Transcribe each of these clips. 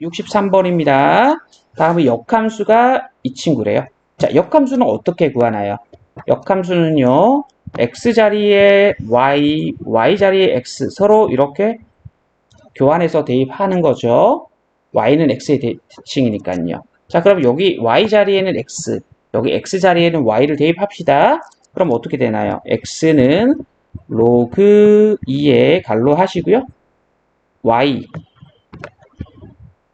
63번입니다. 다음은 역함수가 이 친구래요. 자, 역함수는 어떻게 구하나요? 역함수는요, x 자리에 y, y 자리에 x 서로 이렇게 교환해서 대입하는 거죠. y는 x의 대칭이니까요. 자, 그럼 여기 y 자리에는 x, 여기 x 자리에는 y를 대입합시다. 그럼 어떻게 되나요? x는 로그 2에 갈로 하시고요. y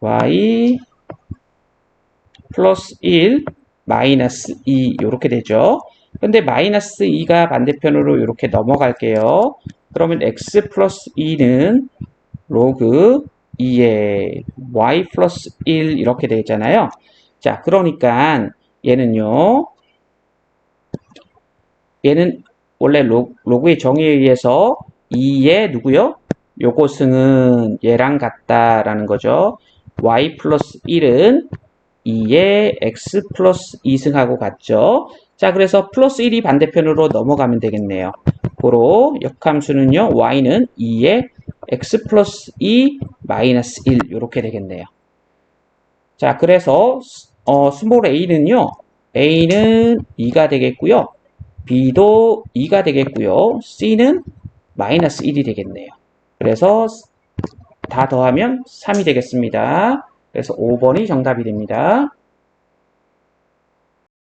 y 플러스 1 마이너스 2 이렇게 되죠. 근데 마이너스 2가 반대편으로 이렇게 넘어갈게요. 그러면 x 플러스 2는 로그 2에 y 플러스 1 이렇게 되잖아요. 자, 그러니까 얘는요. 얘는 원래 로, 로그의 정의에 의해서 2의 누구요? 요것은 얘랑 같다라는 거죠. Y 플러스 1은 2의 x 플러스 2승하고 같죠. 자, 그래서 플러스 1이 반대편으로 넘어가면 되겠네요. 고로 역함수는요, y는 2의 x 플러스 2 마이너스 1 이렇게 되겠네요. 자, 그래서 어, 스몰 a는요, a는 2가 되겠고요. b도 2가 되겠고요. c는 마이너스 1이 되겠네요. 그래서 다 더하면 3이 되겠습니다. 그래서 5번이 정답이 됩니다.